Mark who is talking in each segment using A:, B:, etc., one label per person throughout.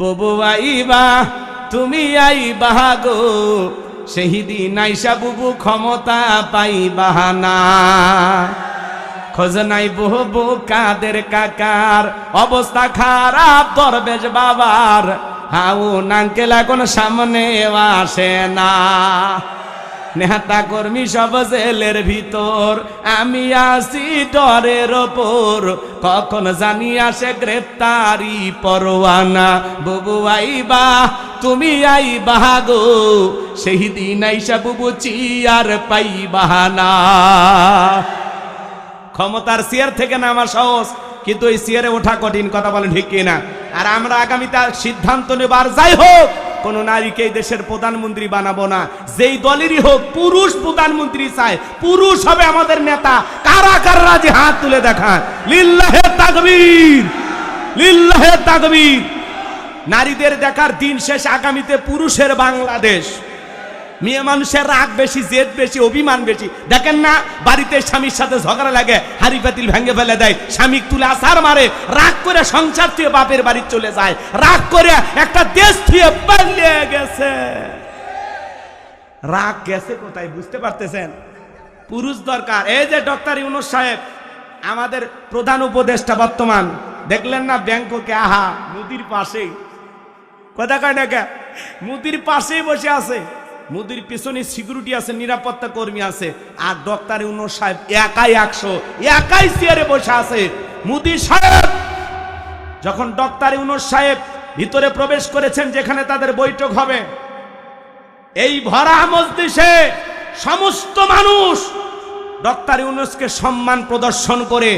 A: ববু আইবা, তুমি আইবা গো। সেই দিন আইসা বুবু ক্ষমতা পাইবা না। খোঁজ নাই বহু কাদের কাকার, অবস্থা খারাপ দরবেশ বাবার। হাউ নাঙ্কেলা এখন সামনে আসে না। নেহাতা কর্মী সব জেলের ভিতর। আমি আসি ডরের ওপর। কখন জানি আসে গ্রেপ্তারি পরোয়ানা। বুবু আইবা, তুমি আইবা গো। সেই দিন আইসা বুবু চিয়ার পাই বাহানা ক্ষমতার চেয়ার থেকে নামা সহজ, কিন্তু এই চেয়ারে ওঠা কঠিন কথা বলেন ঠিক না আর আমরা আগামীতে সিদ্ধান্ত নেবার যাই হোক কোন নারীকে দেশের প্রধানমন্ত্রী বানাবো না। যেই দলেরই হোক, পুরুষ প্রধানমন্ত্রী চায় পুরুষ হবে আমাদের নেতা। কারা কারা যে হাত তুলে দেখান? লিল্লাহে তাকবীর! লিল্লাহে তাকবীর! নারীদের দেখার দিন শেষ আগামীতে পুরুষের বাংলাদেশ। মেয়ে মানুষের রাগ বেশি, জেদ বেশি, অভিমান বেশি। দেখেন না, বাড়িতে স্বামীর সাথে ঝগড়া লাগে, হাড়ি পাতিল ভেঙে ফেলে দেয় স্বামী তুলে আসার মারে, রাগ করে সংসার থেকে বাপের বাড়ি চলে যায়, রাগ করে একটা দেশ থেকে পালিয়ে গেছে। রাগ গেছে কোথায় বুঝতে পারতেছেন? পুরুষ দরকার। এই যে ডক্টর ইউনুস সাহেব, আমাদের প্রধান উপদেষ্টা বর্তমান, দেখলেন না ব্যাংককে? আহা নদীর পাশেই। কথা কয় না কে? মুদির পাশেই বসে আছে। মুদির পিছনে সিকিউরিটি আছে, নিরাপত্তা কর্মী আছে, আর ডক্টর ইউনুস সাহেব একাই একশো, একাই চেয়ারে বসে আছে। মুদির সাহেব, যখন ডক্টর ইউনুস সাহেব ভিতরে প্রবেশ করেছেন, যেখানে তাদের বৈঠক হবে, এই ভরা মজলিসে সমস্ত মানুষ ডক্টর ইউনুসকে সম্মান প্রদর্শন করে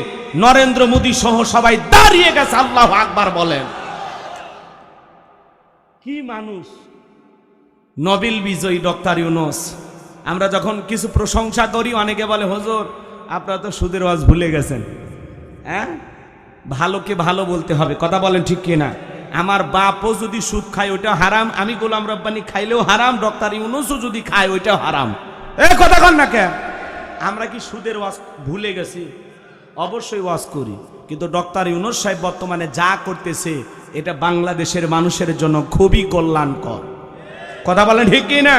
A: নরেন্দ্র মোদী সহ সবাই দাঁড়িয়ে গেছে, আল্লাহ আকবার বলেন। কি মানুষ? নবিল বিজয়ী ডক্টর ইউনুস। আমরা যখন কিছু প্রশংসা করি, অনেকে বলে, হুজুর, আপনারা তো সুদের ওয়াজ ভুলে গেছেন। হ্যাঁ? ভালোকে ভালো বলতে হবে। কথা বলেন ঠিক কিনা? আমার বাপও যদি সুদ খায় ওইটা হারাম। আমি গোলাম রব্বানি খাইলেও হারাম, ডক্টর ইউনুসও যদি খায়, ওইটাও হারাম। এ, কথা কন না কেন? আমরা কি সুদের ওয়াজ ভুলে গেছি? অবশ্যই ওয়াজ করি। কিন্তু ডক্টর ইউনুস সাহেব বর্তমানে যা করতেছে, এটা বাংলাদেশের মানুষের জন্য খুবই কল্যাণকর। কথা বলেন ঠিক না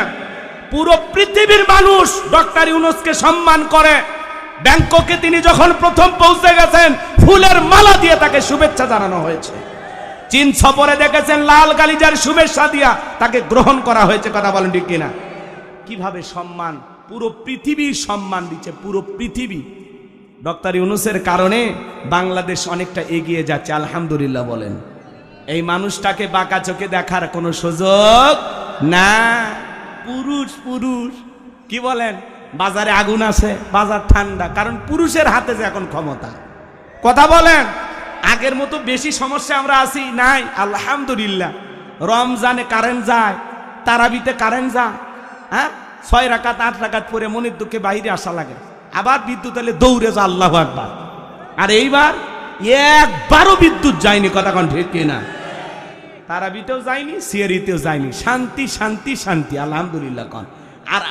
A: পুরো পৃথিবীর মানুষ ডক্টর ইউনুসকে সম্মান করে। ব্যাংককে তিনি যখন প্রথম পৌঁছে গেছেন, ফুলের মালা দিয়ে তাকে শুভেচ্ছা জানানো হয়েছে। চীন সফরে দেখেছেন লাল গালিজার শুভেচ্ছা দিয়া তাকে গ্রহণ করা হয়েছে, কথা বলেন ঠিক কিনা? কীভাবে সম্মান? পুরো পৃথিবীর সম্মান দিচ্ছে, পুরো পৃথিবী। ডক্টর ইউনুসের কারণে বাংলাদেশ অনেকটা এগিয়ে যাচ্ছে, আলহামদুলিল্লাহ বলেন। এই মানুষটাকে বাঁকা চোখে দেখার কোনো সুযোগ না। পুরুষ পুরুষ। কি বলেন? বাজারে আগুন আছে, বাজার ঠান্ডা, কারণ পুরুষের হাতে যে এখন ক্ষমতা। কথা বলেন? আগের মতো বেশি সমস্যা আমরা আছি, নাই। আলহামদুলিল্লাহ। রমজানে কারেন্ট যায়, তারাবিতে কারেন্ট যায় হ্যাঁ? ছয় রাকাত, আট রাকাত পরে মনের দুঃখে বাইরে আসা লাগে। আবার বিদ্যুৎ এলে দৌড়ে যা আল্লাহ একবার আর এইবার একবারও বিদ্যুৎ যায়নি, কথা কোন ঠিক কিনা? তারাবিতেও যায়নি, সিয়ারিতেও যায়নি। শান্তি শান্তি শান্তি, আলহামদুলিল্লাহ কন। আর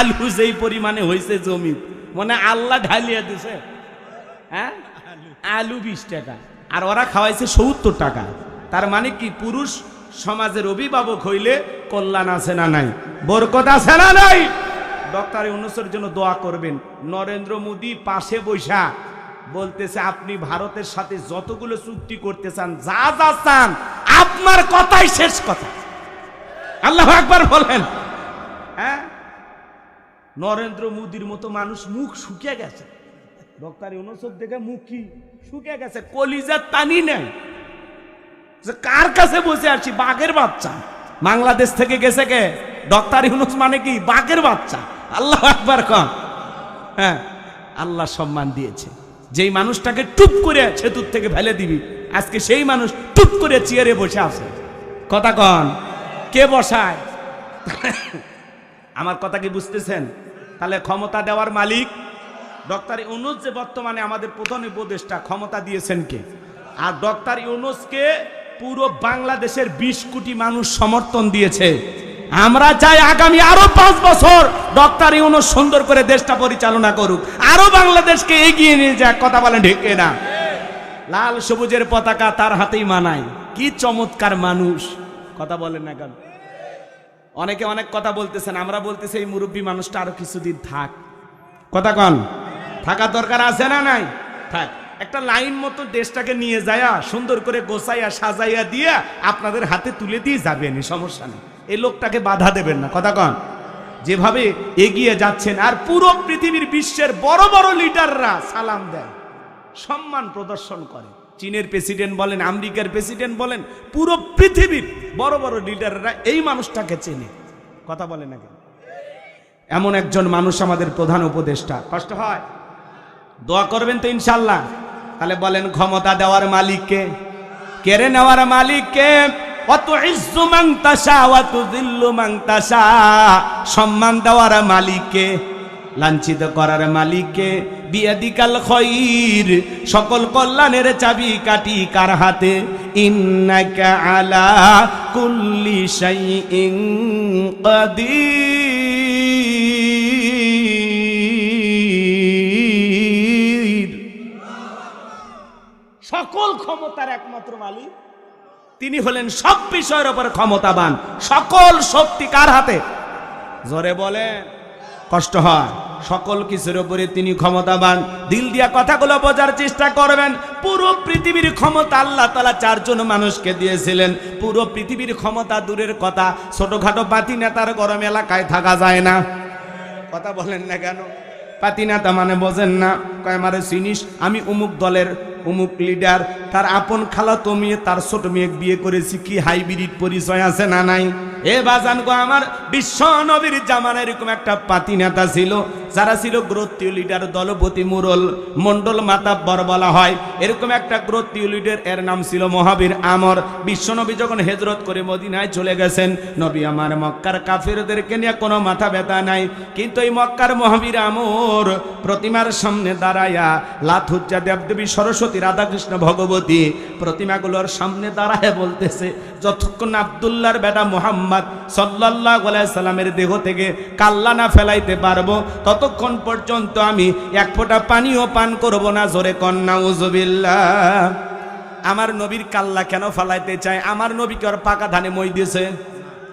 A: আলু যেই পরিমাণে হয়েছে জমি মানে আল্লাহ ঢালিয়া দিছে। হ্যাঁ? আলু বিশ টাকা। আর ওরা খাওয়াইছে সত্তর টাকা। তার মানে কি, পুরুষ সমাজের অভিভাবক হইলে কল্যাণ আছে না নাই? বরকত আছে না নাই? ডক্টর ইউনুসের জন্য দোয়া করবেন, নরেন্দ্র মোদী পাশে বৈশা। বলতেছে, আপনি ভারতের সাথে যতগুলো চুক্তি করতে চান যা যা চান, আপনার কথাই শেষ কথা। আল্লাহ একবার বলেন। হ্যাঁ? নরেন্দ্র মোদীর মতো মানুষ মুখ শুকিয়ে গেছে। ডক্টর ইউনুসের দেখে মুখ কি শুকিয়ে গেছে? কলিজার টানি নেই। যে কার কাছে বসে আছি? বাঘের বাচ্চা। বাংলাদেশ থেকে গেছে কে? ডক্টর ইউনুস মানে কি? বাঘের বাচ্চা। আল্লাহ একবার কন। হ্যাঁ আল্লাহ সম্মান দিয়েছে। যেই মানুষটাকে টুপ করে সেতুর থেকে ফেলে দিবি, আজকে সেই মানুষ টুপ করে চেয়ারে বসে আছে। কথা কন, কে বসায়? আমার কথা কি বুঝতেছেন? তাহলে ক্ষমতা দেওয়ার মালিক ডক্টর ইউনুস যে বর্তমানে আমাদের প্রধান উপদেষ্টা, ক্ষমতা দিয়েছেন কে? আর ডক্টর ইউনুসকে পুরো বাংলাদেশের বিশ কোটি মানুষ সমর্থন দিয়েছে। আমরা চাই আগামী আরও পাঁচ বছর ডক্টর ইউনুস সুন্দর করে দেশটা পরিচালনা করুক। আরও বাংলাদেশকে এগিয়ে নিয়ে যাক, কথা বলেন ঢেকে না লাল সবুজের পতাকা তার হাতেই মানায়। কি চমৎকার মানুষ। কথা বলেন না কেন? অনেকে অনেক কথা বলতেছেন, আমরা বলতেছি এই মুরব্বী মানুষটা আরও কিছুদিন থাক। কথা কন। থাকার দরকার আছে না নাই? থাক। একটা লাইন মতো দেশটাকে নিয়ে যায়া, সুন্দর করে গোছাইয়া সাজাইয়া দিয়া আপনাদের হাতে তুলে দিয়ে যাবেন সমস্যা নেই। এই লোকটাকে বাধা দেবেন না, কথা কন। যেভাবে এগিয়ে যাচ্ছেন, আর পুরো পৃথিবীর বিশ্বের বড় বড় লিডাররা সালাম দেয়, সম্মান প্রদর্শন করে। চীনের প্রেসিডেন্ট বলেন, আমেরিকার প্রেসিডেন্ট বলেন, পুরো পৃথিবীর বড় বড় লিডাররা এই মানুষটাকে চেনে। কথা বলে না কেন? এমন একজন মানুষ আমাদের প্রধান উপদেষ্টা। কষ্ট হয়? দোয়া করবেন তো ইনশাল্লাহ। তাহলে বলেন ক্ষমতা দেওয়ার মালিককে। কেড়ে নেওয়ার মালিককে সম্মান দেওয়ার মালিককে, লাঞ্ছিত করার মালিককে, বিয়াদিকাল খৈর, সকল কল্যাণের চাবি কাটি কার হাতে? ইন্নাকা আলা কুল্লি শাইইন কাদির। সকল ক্ষমতার একমাত্র মালিক। তিনি হলেন সব বিষয়ের উপর ক্ষমতাবান। সকল শক্তি কার হাতে? জোরে বলেন। কষ্ট হয়। সকল কিছুর উপরে তিনি ক্ষমতাবান। দিল দিয়া কথাগুলো বোঝার চেষ্টা করবেন। পুরো পৃথিবীর ক্ষমতা আল্লাহ তালা চারজন মানুষকে দিয়েছিলেন। পুরো পৃথিবীর ক্ষমতা দূরের কথা। ছোটখাটো পাতি নেতার গরম এলাকায় থাকা যায় না। কথা বলেন না কেন? পাতি নেতা মানে বোঝেন না। কয় মারে চিনিস, আমি অমুক দলের অমুক লিডার তার আপন খালা তো মেয়ে, তার ছোট মেয়ে বিয়ে করেছি, কি হাইব্রিড পরিচয় আছে না নাই? এ বাজান গো আমার, বিশ্ব নবীর জামানা এরকম একটা পাতি নেতা ছিল, যারা ছিল গ্রোত্রীয় লিডার দলপতি মুরল মন্ডল মাতাব্বর বলা হয়। এরকম একটা গ্রোত্রীয় লিডার এর নাম ছিল মহাবীর আমর। বিশ্বনবী যখন হেজরত করে মদিনায় চলে গেছেন, নবী আমার মক্কার কাফেরদেরকে নিয়ে কোনো মাথা ব্যথা নাই। কিন্তু এই মক্কার মহাবীর আমর প্রতিমার সামনে দাঁড়ায়া, লাথুজ্জা দেবদেবী সরস্বতী রাধাকৃষ্ণ ভগবতী প্রতিমাগুলোর সামনে দাঁড়ায় বলতেছে, যতক্ষণ আবদুল্লাহর বেটা মোহাম্মদ সাল্লাহ সাল্লামের দেহ থেকে কাল্লা না ফেলাইতে পারব, ততক্ষণ পর্যন্ত আমি এক ফোঁটা পানিও পান করব না, জোরে কন্যা উজবিল্লা আমার নবীর কাল্লা কেন ফেলাইতে চায়? আমার নবীকে ওর পাকা ধানে মই দিয়েছে?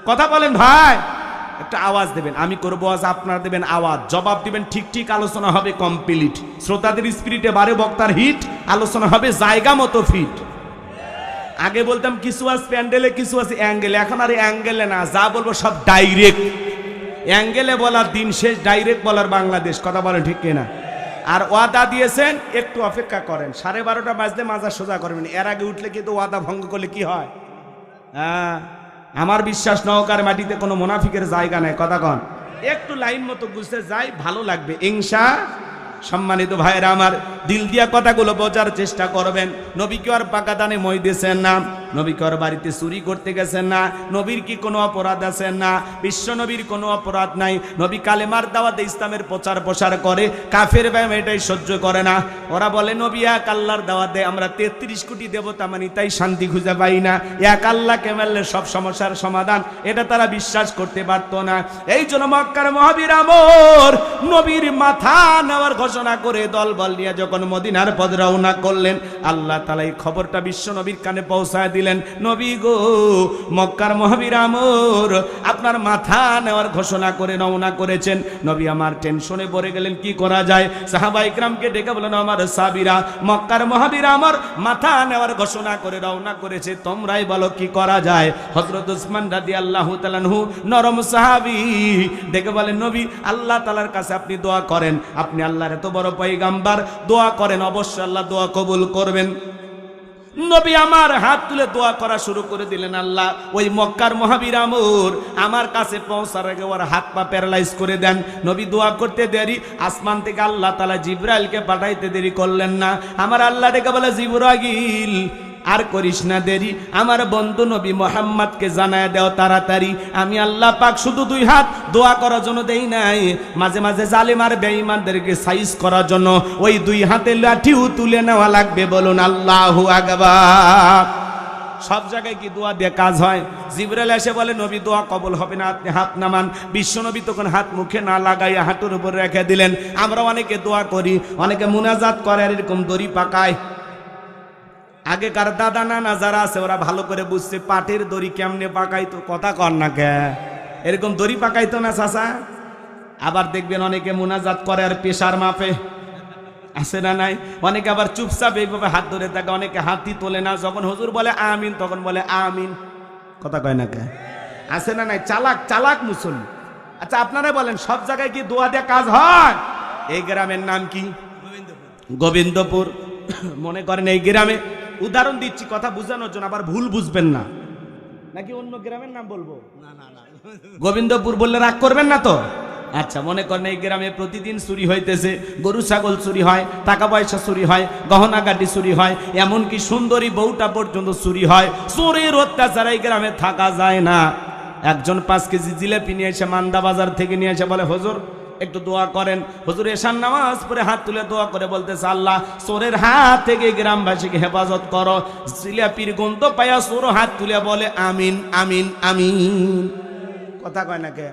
A: কথা বলেন ভাই। একটা আওয়াজ দেবেন, আমি করব আজ আপনারা দেবেন আওয়াজ। জবাব দিবেন, ঠিক ঠিক, আলোচনা হবে কমপ্লিট শ্রোতাদের স্পিরিটে বারে বক্তার হিট, আলোচনা হবে জায়গা মতো ফিট আগে বলতাম, কিছু আছে প্যান্ডেলে, কিছু আছে অ্যাঙ্গেলে। এখন আর অ্যাঙ্গেলে না, যা বলব সব ডাইরেক্ট অ্যাঙ্গেলে বলার দিন শেষ ডাইরেক্ট বলার বাংলাদেশ। কথা বলেন ঠিক কিনা? আর ওয়াদা দিয়েছেন, একটু অপেক্ষা করেন। সাড়ে বারোটা বাজতে মাজা সোজা করবেন। এর আগে উঠলে কিন্তু ওয়াদা ভঙ্গ করলে কি হয়? হ্যাঁ। আমার বিশ্বাস নৌকার মাটিতে কোনো মোনাফিকের জায়গা নেই। কথা কন। একটু লাইন মতো বুঝতে যাই ভালো লাগবে। ইংসা সম্মানিত ভাইরা আমার দিল দিয়া কথাগুলো বোঝার চেষ্টা করবেন। নবীকে আর পাকা দানে মই দিয়েছেন না? নবীকে আর বাড়িতে চুরি করতে গেছেন না? নবীর কি কোনো অপরাধ আছেন না? বিশ্ব নবীর কোনো অপরাধ নাই। নবী কালেমার দাওয়াতে ইসলামের প্রচার প্রসার করে, কাফের ব্যায়াম এটাই সহ্য করে না। ওরা বলে, নবী এক আল্লাহর দাওয়াতে আমরা তেত্রিশ কোটি দেবতা মানি, তাই শান্তি খুঁজে পাই না। এক আল্লাহকে মারলে সব সমস্যার সমাধান? এটা তারা বিশ্বাস করতে পারতো না। এই জন্য মক্কার মহাবীর আমর নবীর মাথা নেওয়ার ঘোষণা করে দল বল নিয়ে যখন মদিনার পদ রওনা করলেন, আল্লাহ তালা এই খবরটা বিশ্ব নবীর কানে পৌঁছায় দিলেন। নবী গো, মক্কার মহাবীর আমর, আপনার মাথা নেওয়ার ঘোষণা করে রওনা করেছেন। নবী আমার টেনশনে পড়ে গেলেন, কি করা যায়? সাহাবা ইকরামকে ডেকে বলেন, আমার সাবিরা, মক্কার মহাবীর আমার মাথা নেওয়ার ঘোষণা করে রওনা করেছে, তোমরাই বলো কি করা যায়? হজরত উসমান রাদি আল্লাহ তালানহু নরম সাহাবি, ডেকে বলেন, নবী, আল্লাহ তালার কাছে আপনি দোয়া করেন। আপনি আল্লাহর এত বড় পৈগাম্বার দোয়া করেন, অবশ্যই আল্লাহ দোয়া কবুল করবেন। নবী আমার হাত তুলে দোয়া করা শুরু করে দিলেন, আল্লাহ, ওই মক্কার মহাবীর আমর আমার কাছে পৌঁছার আগে ওর হাত পা প্যারালাইজ করে দেন। নবী দোয়া করতে দেরি, আসমান থেকে আল্লাহ তালা জিব্রাইলকে পাঠাইতে দেরি করলেন না। আমার আল্লাহ ডেকে বলে জিব্রাগিল আর করিস না দেরি। আমার বন্ধু নবী মোহাম্মদকে জানায় দেও তাড়াতাড়ি। আমি আল্লাহ পাক শুধু দুই হাত দোয়া করার জন্য দেই নাই। মাঝে মাঝে জালিম আর বেঈমানদেরকে সাইজ করার জন্য ওই দুই হাতে লাঠিও তুলে নেওয়া লাগবে বলুন আল্লাহু আকবার। সব জায়গায় কি দোয়া দিয়ে কাজ হয়? জিবরাল এসে বলে, নবী, দোয়া কবল হবে না, আপনি হাত নামান। বিশ্ব নবী তখন হাত মুখে না লাগাইয়া হাঁটুর উপর রেখে দিলেন। আমরা অনেকে দোয়া করি, অনেকে মুনাজাত করে এরকম দড়ি পাকায়। আগেকার দাদা নানা যারা আছে, ওরা ভালো করে বুঝছে পাটের দড়ি কেমনে পাকাইতো, কথা কর না কে? এরকম দড়ি পাকাইতো না চাচা? আবার দেখবেন অনেকে মোনাজাত করে আর পেশার মাপে। আছে না নাই? অনেকে আবার চুপচাপ এইভাবে হাত ধরে থাকে, অনেকে হাতই তোলে না। যখন হুজুর বলে আমিন, তখন বলে আমিন। কথা কয় না কে? আছে না নাই? চালাক চালাক মুসল্লি। আচ্ছা আপনারা বলেন, সব জায়গায় কি দোয়া দিয়ে কাজ হয়? এই গ্রামের নাম কি? গোবিন্দপুর। মনে করেন এই গ্রামে উদাহরণ দিচ্ছি কথা বোঝানোর জন্য আবার ভুল বুঝবেন না। নাকি অন্য গ্রামের নাম বলব? গোবিন্দপুর বললে রাগ করবেন না তো? আচ্ছা মনে করেন এই গ্রামে প্রতিদিন চুরি হইতেছে গরু ছাগল চুরি হয় টাকা পয়সা চুরি হয় গহনা গাড়ি চুরি হয় এমনকি সুন্দরী বউটা পর্যন্ত চুরি হয়। চোরের অত্যাচার এই গ্রামে থাকা যায় না। একজন পাঁচ কেজি জিলেপি নিয়ে এসে মান্দা বাজার থেকে নিয়ে এসে বলে হজুর একটু দোয়া করেন। হুজুর এশান নামাজ পরে হাত তুলে দোয়া করে বলতেছে, আল্লাহ, চোরের হাত থেকে গ্রামবাসীকে হেফাজত করো। জিলাপির গন্ধ পায়া চোর হাত তুলে বলে, আমিন আমিন আমিন। কথা কয় না কে?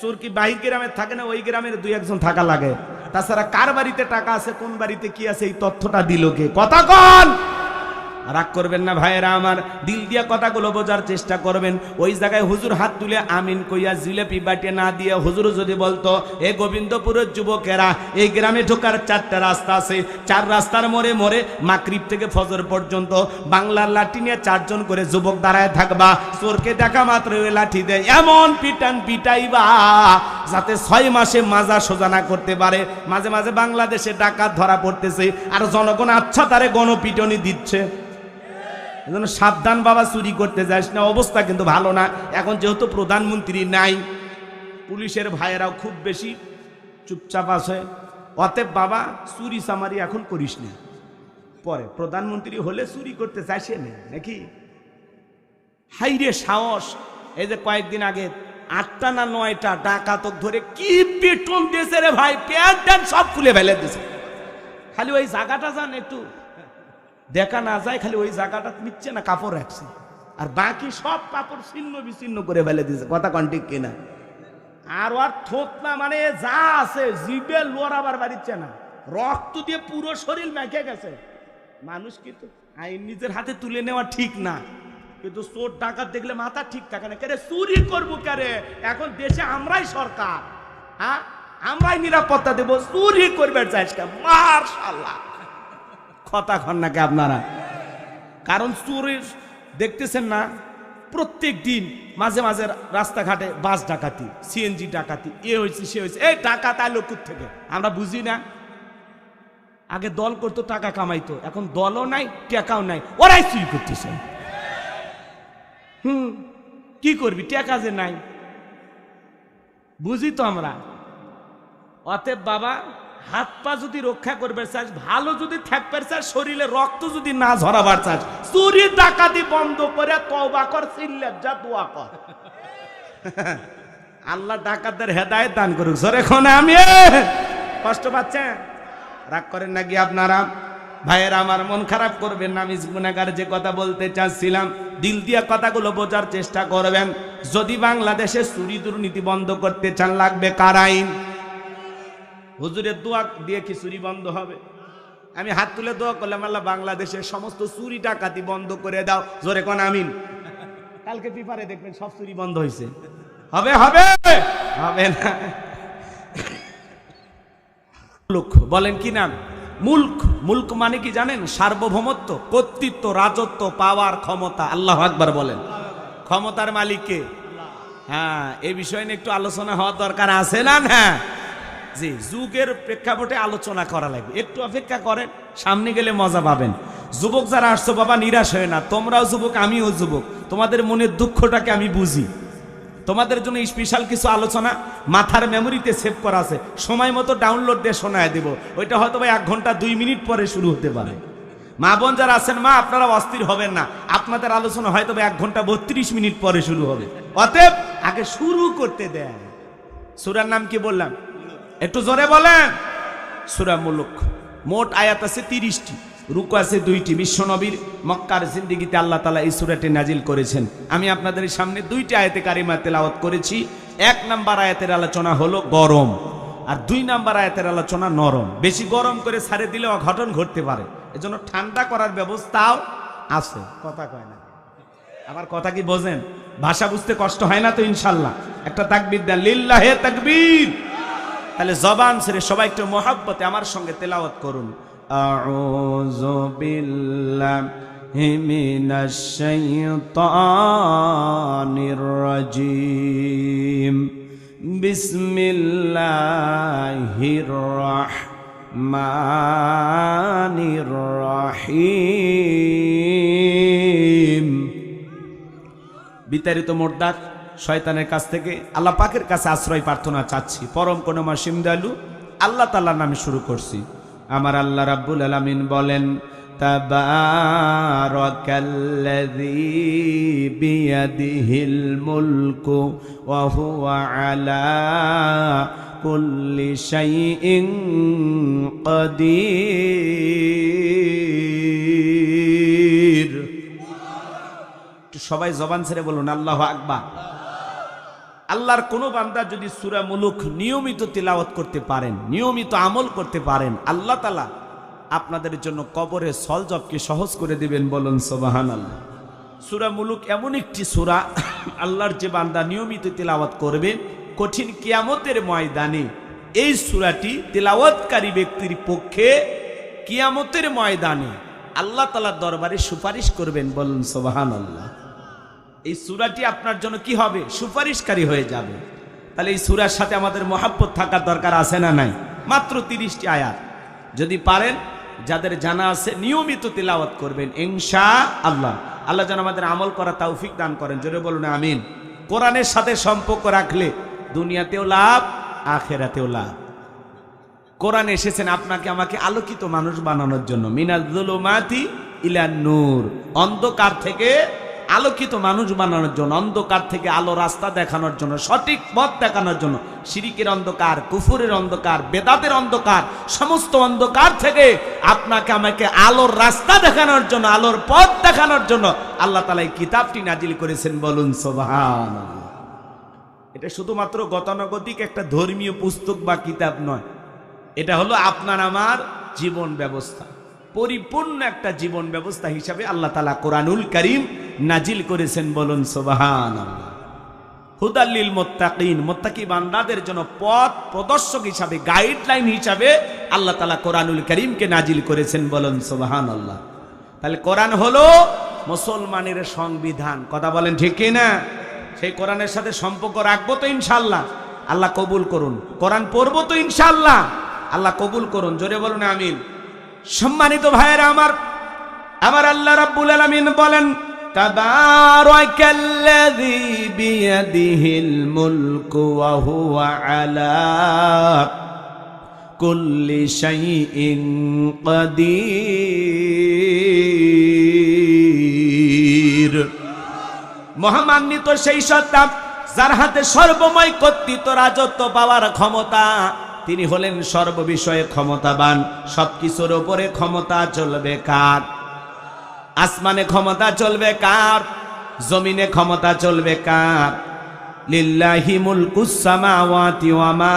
A: চোর কি বাহির গ্রামে থাকে না? ওই গ্রামের দুই একজন থাকা লাগে। তাছাড়া কার বাড়িতে টাকা আছে, কোন বাড়িতে কি আছে, এই তথ্যটা দিল কে? কথা কন! রাগ করবেন না ভাইয়েরা আমার, দিল দিয়া কথাগুলো বোঝার চেষ্টা করবেন। ওই জায়গায় হুজুর হাত তুলে আমিন কইয়া জিলেপি বাটিয়ে না দিয়ে হুজুর যদি বলতো, এ গোবিন্দপুরের যুবকেরা, এই গ্রামে ঢোকার চারটা রাস্তা আছে। চার রাস্তার মোড়ে মোড়ে মাকরিব থেকে ফজর পর্যন্ত বাংলার লাঠি নিয়ে চারজন করে যুবক দাঁড়ায় থাকবা। চোরকে দেখা মাত্র ওই লাঠি দেয়। এমন পিটান পিটাইবা, যাতে ছয় মাসে মাজা সোজা না করতে পারে। মাঝে মাঝে বাংলাদেশে ডাকাত ধরা পড়তেছে, আর জনগণ আচ্ছা তারে গণপিটনি দিচ্ছে। এজন্য সাবধান বাবা, চুরি করতে যাস না, অবস্থা কিন্তু ভালো না। এখন যেহেতু প্রধানমন্ত্রী নাই, পুলিশের ভাইয়েরাও খুব বেশি চুপচাপ আছে। অতএব বাবা, চুরি চামারি এখন করিস না। পরে, প্রধানমন্ত্রী হলে চুরি করতে চাইছে না, নাকি? হাইরে সাহস, এই যে কয়েকদিন আগে আটটা না নয়টা ডাকাতক ধরে কি পেটন দিয়েছে রে ভাই প্যান্ট সব খুলে ফেলে দিয়েছে। খালি ওই জায়গাটা যান একটু। দেখা না যায়, খালি ওই জায়গাটা নিচ্ছে না, কাপড় রাখছে। আর বাকি সব কাপড় ছিন্ন বিচ্ছিন্ন করে ফেলে দিয়েছে। কথা কন কন্টিক কিনা? আর ওর থোত না মানে যা আছে জিবে লোরাবার বাড়িচ্ছে না। রক্ত দিয়ে পুরো শরীর মেখে গেছে। মানুষ কিন্তু আইন নিজের হাতে তুলে নেওয়া ঠিক না। কিন্তু চোর ডাকাত দেখলে মাথা ঠিক থাকে না। কেরে, চুরি করব কেরে? এখন দেশে আমরাই সরকার হ্যাঁ? আমরাই নিরাপত্তা দেবো। চুরি করবে চাইছ মার্শাল্লাহ। কথা খন নাকি আপনারা? কারণ চোরের, দেখতেছেন না, প্রত্যেক দিন মাঝে মাঝে রাস্তাঘাটে বাস ডাকাতি সিএনজি ডাকাতি, এ হয়েছে, সে হয়েছে। এই টাকা তাই লোক থেকে আমরা বুঝি না। আগে দল করতো, টাকা কামাইতো। এখন দলও নাই, টাকাও নাই। ওরাই চুরি করতেছে। হুম, কি করবি? টাকা যে নাই। বুঝি তো আমরা। অতএব বাবা হাত পা যদি রক্ষা করবে চাস, ভালো যদি থাকবে চাস, শরীরে রক্ত যদি না ঝরাবার চাস, চুরি ডাকাতি বন্ধ করে তওবা কর চিল্লাপ যা দোয়া কর। আল্লাহ ডাকাতদের হেদায়েত দান করুক। সরে খনে আমি? কষ্ট পাচ্ছেন? রাগ করেন নাকি আপনারা? ভাইয়ের, আমার মন খারাপ করবেন আমি গুনাগার যে কথা বলতে চাচ্ছিলাম, দিল দিয়া কথাগুলো বোঝার চেষ্টা করবেন। যদি বাংলাদেশে চুরি দুর্নীতি বন্ধ করতে চান, লাগবে কার আইন? হুজুরের দোয়া দিয়ে কি চুরি বন্ধ হবে। আমি হাত তুলে দোয়া করলাম, আল্লাহ বাংলাদেশের সমস্ত চুরি ডাকাতি বন্ধ করে দাও। জোরে কোন আমিন। কালকে পেপারে দেখবেন সব চুরি বন্ধ হয়েছে হবে হবে হবে না। মুলক, বলেন কি নাম? মুল্ক মুল্ক মানে কি জানেন? সার্বভৌমত্ব, কর্তৃত্ব, রাজত্ব, পাওয়ার ক্ষমতা। আল্লাহ আকবার বলেন। ক্ষমতার মালিককে হ্যাঁ এই বিষয় নিয়ে একটু আলোচনা হওয়ার দরকার আছে না? না জি, যুগের প্রেক্ষাপটে আলোচনা করা লাগবে। একটু অপেক্ষা করেন, সামনে গেলে মজা পাবেন। যুবক যারা আসছো, বাবা, নিরাশ হয় না। তোমরাও যুবক, আমিও যুবক। তোমাদের মনের দুঃখটাকে আমি বুঝি। তোমাদের জন্য স্পেশাল কিছু আলোচনা মাথার মেমোরিতে সেভ করা আছে। সময় মতো ডাউনলোড দিয়ে শোনায় দেব। ওইটা হয়তো বা এক ঘণ্টা, দুই মিনিট পরে শুরু হতে পারে। মা বোন যারা আছেন, মা, আপনারা অস্থির হবেন না। আপনাদের আলোচনা হয়তো এক ঘণ্টা, বত্রিশ মিনিট পরে শুরু হবে। অতএব আগে শুরু করতে দেন। সুরার নাম কি বললাম? একটু জোরে বলেন। সুরা মুলুক, মোট আয়াত আছে তিরিশটি, রুকু আছে দুইটি। বিশ্বনবীর মক্কার জিন্দিগিতে আল্লাহ তালা এই সুরাটি নাজিল করেছেন। আমি আপনাদের সামনে দুইটি আয়াতে কারিমা তেলাওয়াত করেছি। এক নাম্বার আয়াতের আলোচনা হলো গরম আর দুই নাম্বার আয়াতের আলোচনা নরম। বেশি গরম করে ছাড়ে দিলে অঘটন ঘটতে পারে। এজন্য ঠান্ডা করার ব্যবস্থাও আছে। কথা কয় না। আমার কথা কি বোঝেন? ভাষা বুঝতে কষ্ট হয় না তো ইনশাল্লাহ। একটা তাকবির দেন, লিল্লাহে তাকবীর। তাহলে জবান ছেড়ে সবাই একটু মহাব্বতে আমার সঙ্গে তেলাওয়াত করুন। আউযু বিল্লাহি মিনাশ শাইতানির রাজিম। বিসমিল্লাহির রাহমানির রাহিম। বিতাড়িত মোর্দাক শয়তানের কাছ থেকে আল্লাহ পাকের কাছে আশ্রয় প্রার্থনা চাচ্ছি। পরম কোনো মাসিম দয়ালু আল্লাহ তাল্লাহ নামে শুরু করছি। আমার আল্লাহ রাব্বুল আলামিন বলেন সবাই জবান ছেড়ে বলুন, আল্লাহ আকবার। আল্লাহর কোনো বান্দা যদি সুরা মুলুক নিয়মিত তিলাওয়াত করতে পারেন, নিয়মিত আমল করতে পারেন, আল্লাহ তালা আপনাদের জন্য কবরে সলজবকে সহজ করে দিবেন বলুন সোবাহান আল্লাহ সুরা মুলুক এমন একটি সুরা, আল্লাহর যে বান্দা নিয়মিত তিলাওয়াত করবে, কঠিন কিয়ামতের ময়দানে এই সুরাটি তিলাওয়াতকারী ব্যক্তির পক্ষে কিয়ামতের ময়দানে আল্লাহ তালার দরবারে সুপারিশ করবেন বলুন সোবাহান আল্লাহ এই সুরাটি আপনার জন্য কি হবে? সুপারিশকারী হয়ে যাবে। তাহলে এই সুরার সাথে আমাদের মহাব্বত থাকার দরকার আছে না নাই? মাত্র তিরিশটি আয়াত। যদি পারেন, যাদের জানা আছে, নিয়মিত তিলাওয়াত করবেন ইনশা আল্লাহ আল্লাহ যেন আমাদের আমল করা তৌফিক দান করেন। জোরে বলুন, আমিন। কোরআনের সাথে সম্পর্ক রাখলে দুনিয়াতেও লাভ, আখেরাতেও লাভ। কোরআন এসেছেন আপনাকে, আমাকে আলোকিত মানুষ বানানোর জন্য। মিনাজুলুমাতি ইলা নূর অন্ধকার থেকে আলোকিত মানুষ বানানোর জন্য, অন্ধকার থেকে আলো রাস্তা দেখানোর জন্য, সঠিক পথ দেখানোর জন্য, শিরিকের অন্ধকার, কুফুরের অন্ধকার, বেদাতের অন্ধকার, সমস্ত অন্ধকার থেকে আপনাকে, আমাকে আলোর রাস্তা দেখানোর জন্য, আলোর পথ দেখানোর জন্য আল্লাহ তালা এই কিতাবটি নাজিল করেছেন। বলুন সোভান এটা শুধুমাত্র গতানুগতিক একটা ধর্মীয় পুস্তক বা কিতাব নয়। এটা হলো আপনার, আমার জীবন ব্যবস্থা। পরিপূর্ণ একটা জীবন ব্যবস্থা হিসাবে আল্লাহ তালা কোরআনুল করিম নাজিল করেছেন বলুন সোবাহান হুদাল্লিল মোত্তাকিন, মোত্তাকি বান্দাদের জন্য পথ প্রদর্শক হিসাবে, গাইডলাইন হিসাবে আল্লাহ তালা কোরআনুল করিমকে নাজিল করেছেন বলুন সোবাহান আল্লাহ তাহলে কোরআন হলো মুসলমানের সংবিধান। কথা বলেন ঠিক না? সেই কোরআনের সাথে সম্পর্ক রাখব তো ইনশাল্লাহ আল্লাহ কবুল করুন। কোরআন পড়ব তো ইনশাল্লাহ আল্লাহ কবুল করুন। জোরে বলুন, আমিন। সম্মানিত ভাইয়েরা আমার আমার আল্লাহ রাব্বুল আলামিন বলেন কুল্লি মহামান্বিত সেই সত্তা, যার হাতে সর্বময় কর্তৃত্ব রাজত্ব পাওয়ার ক্ষমতা তিনি হলেন সর্ববিষয়ে ক্ষমতাবান, সবকিছুর ওপরে ক্ষমতা চলবে কার? আসমানে ক্ষমতা চলবে কার? জমিনে ক্ষমতা চলবে কার? লিল্লাহি মুলকুস সামাওয়াতি ওয়া মা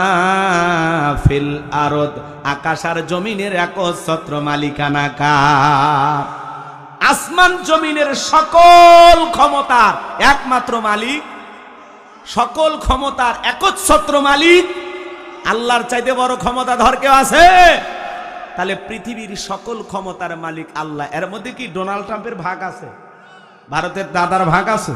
A: ফিল আরদ। আকাশ আর জমিনের একচ্ছত্র মালিকানা কার? আসমান জমিনের সকল ক্ষমতার একমাত্র মালিক, সকল ক্ষমতার একচ্ছত্র মালিক আল্লাহর চাইতে বড় ক্ষমতা ধর কেউ আছে? তাহলে পৃথিবীর সকল ক্ষমতার মালিক আল্লাহ। এর মধ্যে কি ডোনাল্ড ট্রাম্পের ভাগ আছে? ভারতের দাদার ভাগ আছে?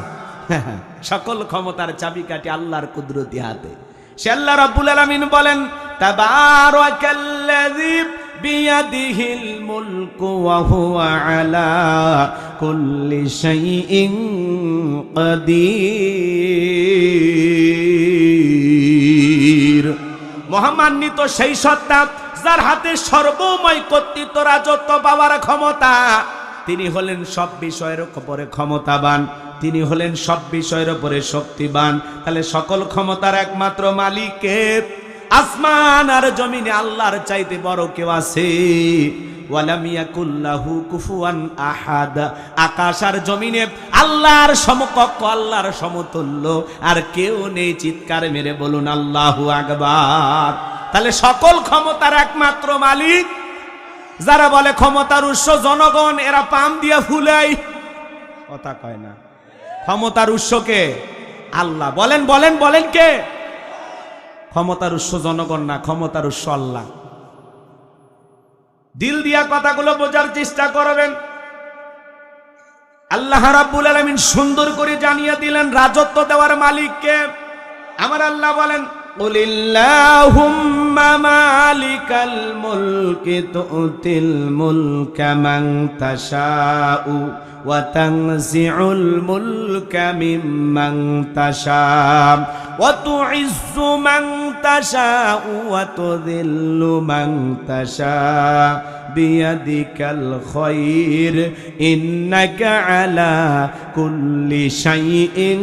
A: সকল ক্ষমতার চাবিকাঠি আল্লাহর কুদরতি হাতে। সে আল্লাহ রাব্বুল আলামিন বলেন, তাবারাকাল্লাযী বিয়াদিহিল মুলকু ওয়া হুয়া আলা কুল্লি শাইইন মহামান্বিত সেই সত্তা যার হাতে সর্বময় কর্তৃত্ব রাজত্ব পাওয়ার ক্ষমতা। তিনি হলেন সব বিষয়ের উপরে ক্ষমতাবান। তিনি হলেন সব বিষয়ের উপরে শক্তিবান। তাহলে সকল ক্ষমতার একমাত্র মালিকের আসমান আর জমিনে আল্লাহর চাইতে বড় কেউ আছে? ইয়াকুল্লাহু কুফুয়ান আকাশ আর জমিনে আল্লাহর সমকক্ষ, আল্লাহর সমতুল্য। আর কেউ নেই চিৎকার মেরে বলুন, আল্লাহু আকবার। তাহলে সকল ক্ষমতার একমাত্র মালিক, যারা বলে ক্ষমতার উৎস জনগণ, এরা পাম দিয়া ফুলাই। কথা কয় না। ক্ষমতার উৎসকে আল্লাহ। বলেন বলেন বলেন কে? ক্ষমতার উৎস জনগণ না, ক্ষমতার উৎস আল্লাহ। দিল দিয়া কথাগুলো বোঝার চেষ্টা করবেন। আল্লাহ রাব্বুল আলামিন সুন্দর করে জানিয়ে দিলেন, রাজত্ব দেওয়ার মালিককে আমার আল্লাহ বলেন, কুলিল্লাহুম্মা মালিকাল ওয়া তুযিল্লু মান তাশাউ বিয়াদিকাল খায়র ইন্নাকা আলা কুল্লি শাইইন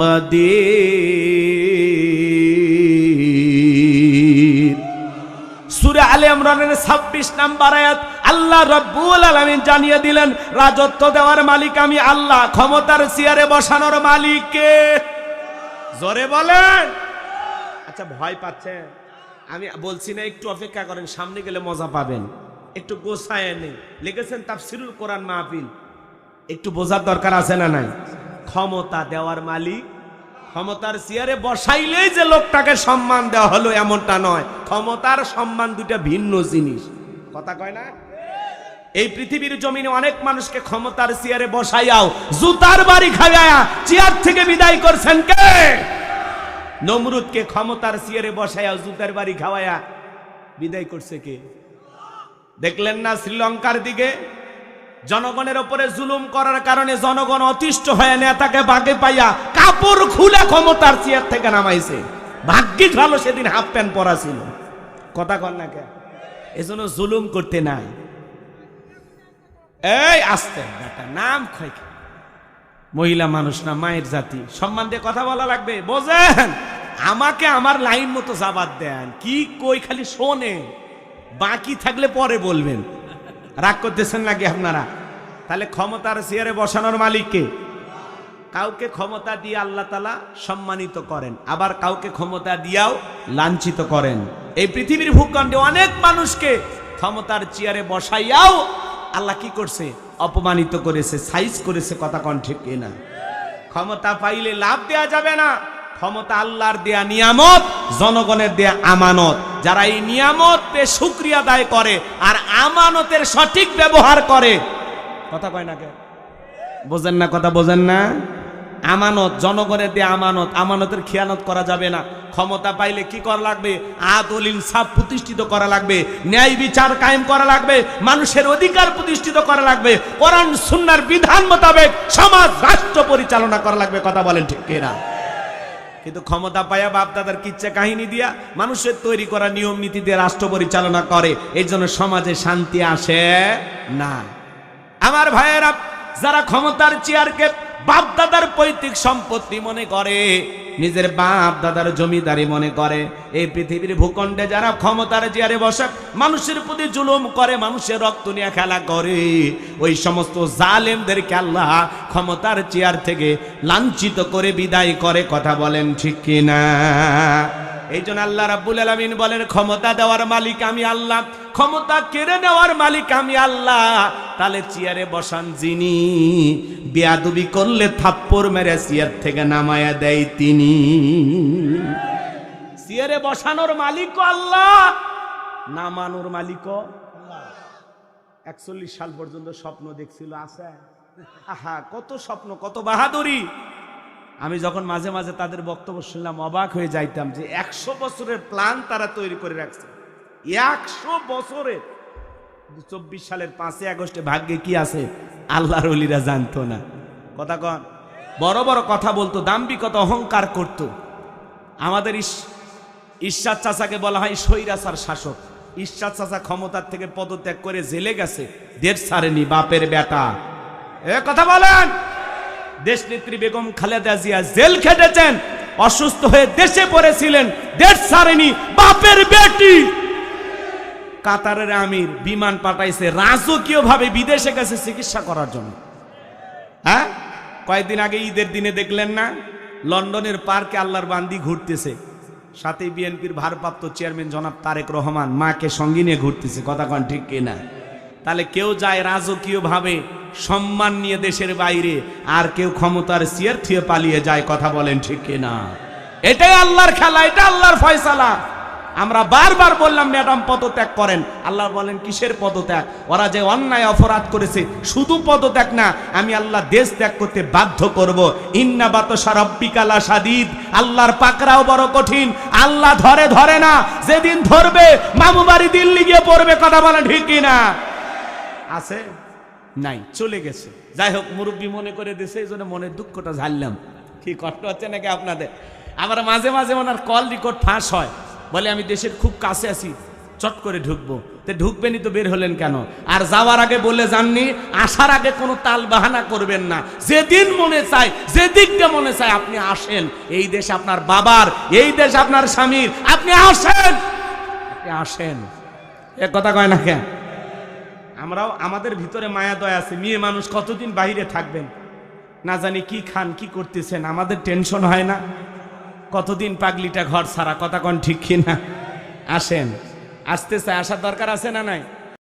A: কাদির। সূরা আলে ইমরানের 26 নাম্বার আয়াত, আল্লাহ রাব্বুল আলামিন জানিয়ে দিলেন, রাজত্ব দেওয়ার মালিক আমি আল্লাহ, ক্ষমতার চেয়ারে বসানোর মালিক কে জোরে বলেন। আচ্ছা ভয় পাচ্ছেন? আমি বলছি না, একটু অপেক্ষা করেন, সামনে গেলে মজা পাবেন। একটু গোসায় নেই লিখেছেন তাফসিরুল কোরআন মাহফিল। একটু বোঝার দরকার আছে না নাই? ক্ষমতা দেওয়ার মালিক, ক্ষমতার চেয়ারে বসাইলেই যে লোকটাকে সম্মান দেওয়া হলো এমনটা নয়। ক্ষমতার সম্মান দুটা ভিন্ন জিনিস। কথা কয় না? এই পৃথিবীর জমিনে অনেক মানুষকে ক্ষমতার চেয়ারে বসাইয়াও, জুতার বাড়ি খাইয়া, চেয়ার থেকে বিদায় করছেন কে? নমরুদকে ক্ষমতার চেয়ারে বসাইয়া জুতার বাড়ি খাওয়ায়া বিদায় করছে কে? দেখলেন না শ্রীলঙ্কার দিকে? জনগণের ওপরে জুলুম করার কারণে জনগণ অতিষ্ঠ হয়ে নেতাকে বাগে পাইয়া কাপড় খুলে ক্ষমতার চেয়ার থেকে নামাইছে। ভাগ্যিস ভালো সেদিন হাফ প্যান্ট পরা ছিল। কথা কর না কে এজন্য জুলুম করতে নাই। এই আসতে, বেটা, নাম খয় মহিলা মানুষ না, মায়ের জাতি। সম্মান দিয়ে কথা বলা লাগবে। বোঝেন? আমাকে আমার লাইন মতো জাবাদ দেন। কি কই খালি শোনে বাকি থাকলে পরে বলবেন। রাগ করতেছেন নাকি আপনারা? তাহলে ক্ষমতার চেয়ারে বসানোর মালিককে? কাউকে ক্ষমতা দিয়ে আল্লাহ তালা সম্মানিত করেন। আবার কাউকে ক্ষমতা দিয়াও লাঞ্ছিত করেন। এই পৃথিবীর ভূখণ্ডে অনেক মানুষকে ক্ষমতার চেয়ারে বসাইয়াও আল্লাহ কি করছে? অপমানিত করেছে সাইজ করেছে, কথা কন ঠিক না ক্ষমতা পাইলে লাভ দেয়া যাবে না। ক্ষমতা আল্লাহর দেয়া নিয়ামত, জনগণের দেয়া আমানত। যারা এই নিয়ামতে সুক্রিয়া শুক্রিয়া দায় করে আর আমানতের সঠিক ব্যবহার করে, কথা কয় না কে? বোঝেন না, কথা বোঝেন না? আমানত, জনগণের দিয়ে আমানত, আমানতের খেয়ানত করা যাবে না। ক্ষমতা পাইলে কি করা লাগবে? আদল ইনসাফ প্রতিষ্ঠিত করা লাগবে। ন্যায় বিচার কায়েম করা লাগবে। মানুষের অধিকার প্রতিষ্ঠিত করা লাগবে। কোরআন, সুন্নার বিধান মোতাবেক সমাজ, রাষ্ট্র পরিচালনা করা লাগবে। কথা বলেন ঠিক কিনা? কিন্তু ক্ষমতা পায়া বাপ দাদার কিচ্ছা কাহিনী দিয়া মানুষের তৈরি করা নিয়ম নীতি দিয়ে রাষ্ট্র পরিচালনা করে। এই জন্য সমাজে শান্তি আসে না। আমার ভাইয়েরা, যারা ক্ষমতার চেয়ারকে বাপ দাদার পৈতৃক সম্পত্তি মনে করে, নিজের বাপ দাদার জমিদারি মনে করে। এই পৃথিবীর ভূখণ্ডে যারা ক্ষমতার চেয়ারে বসে, মানুষের প্রতি জুলুম করে, মানুষের রক্ত নিয়ে খেলা করে। ওই সমস্ত জালেমদেরকে আল্লাহ ক্ষমতার চেয়ার থেকে লাঞ্ছিত করে বিদায় করে, কথা বলেন ঠিক কিনা? এই জন্য আল্লাহ রাব্বুল আলামিন বলেন, ক্ষমতা দেওয়ার মালিক আমি আল্লাহ। ক্ষমতা কেড়ে নেওয়ার মালিক আমি আল্লাহ। তাহলে চেয়ারে বসান যিনি, বেয়াদবি করলে থাপ্পড় মেরে চেয়ার থেকে নামায়া দেয় তিনি। চেয়ারে বসানোর মালিক আল্লাহ, নামানোর মালিক একচল্লিশ সাল পর্যন্ত স্বপ্ন দেখছিল, আছে? আহা, কত স্বপ্ন, কত বাহাদুরি। আমি যখন মাঝে মাঝে তাদের বক্তব্য শুনলাম, অবাক হয়ে যাইতাম যে একশো বছরের প্ল্যান তারা তৈরি করে রাখছে। একশো বছরের। চব্বিশ সালের পাঁচই আগস্টে ভাগ্যে কি আছে? আল্লাহর অলিরা জানতো না। কথা কন। বড় বড় কথা বলতো দাম্বিকতা অহংকার করত। আমাদের ঈশ্বর চাচাকে বলা হয় স্বৈরাচার শাসক। ঈশ্বর চাচা ক্ষমতার থেকে পদত্যাগ করে জেলে গেছে। দেড় সারেনি বাপের বেটা। এ কথা বলেন! দেশ নেত্রী বেগম খালেদা জিয়া জেল খেটেছেন, অসুস্থ হয়ে দেশে পড়েছিলেন, দেশ সারেনি বাপের বেটি। কাতারের আমির বিমান পাঠাইছে রাজকীয় ভাবে বিদেশে গেছে চিকিৎসা করার জন্য। হ্যাঁ? কয়েকদিন আগে ঈদের দিনে দেখলেন না, লন্ডনের পার্কে আল্লাহর বান্দি ঘুরতেছে। সাথে বিএনপির ভারপ্রাপ্ত চেয়ারম্যান জনাব তারেক রহমান মাকে সঙ্গে নিয়ে ঘুরতেছে। কথা কন ঠিক কিনা? তাহলে কেউ যায় রাজকীয় ভাবে সম্মান নিয়ে দেশের বাইরে, আর কেউ ক্ষমতার সিয়ার থুয়ে পালিয়ে যায়, কথা বলেন ঠিক কিনা? এটাই আল্লাহর খেলা এটা আল্লাহর ফয়সালা। আমরা বারবার বললাম, ম্যাডাম পদত্যাগ করেন। আল্লাহ বলেন, কিসের পদত্যাগ? ওরা যে অন্যায় অপরাধ করেছে, শুধু পদত্যাগ না, আমি আল্লাহ দেশ ত্যাগ করতে বাধ্য করব। ইন্না বাত সারব্বিকালা সাদিদ আল্লাহর পাকরাও বড় কঠিন। আল্লাহ ধরে ধরে না, যেদিন ধরবে মামু বাড়ি দিল্লি গিয়ে পড়বে, কথা বলেন ঠিক কিনা? আছে? নাই, চলে গেছে। যাই হোক মুরব্বী মনে করে দিছে, এই জন্য মনের দুঃখটা ঝাড়লাম। কি কষ্ট হচ্ছে নাকি আপনাদের? আবার মাঝে মাঝে ওনার কল রেকর্ড ফাঁস হয়। বলে, আমি দেশের খুব কাছে আছি, চট করে ঢুকবো। তো ঢুকবেনই তো বের হলেন কেন? আর যাওয়ার আগে বলে যাননি, আসার আগে কোনো তাল বাহানা করবেন না। যেদিন মনে চায় যে দিকটা মনে চায় আপনি আসেন। এই দেশ আপনার বাবার, এই দেশ আপনার স্বামীর। আপনি আসেন! আপনি আসেন। এ কথা কয় না কেন? আমরাও আমাদের ভিতরে মায়া, দয়া আছে। মেয়ে মানুষ কতদিন বাইরে থাকবেন? না জানি কি খান, কি করতেছেন, আমাদের টেনশন হয় না। কতদিন পাগলিটা ঘর সারা কথা কন ঠিক কিনা? আসেন। আসতেছে আসার দরকার আছে না নাই?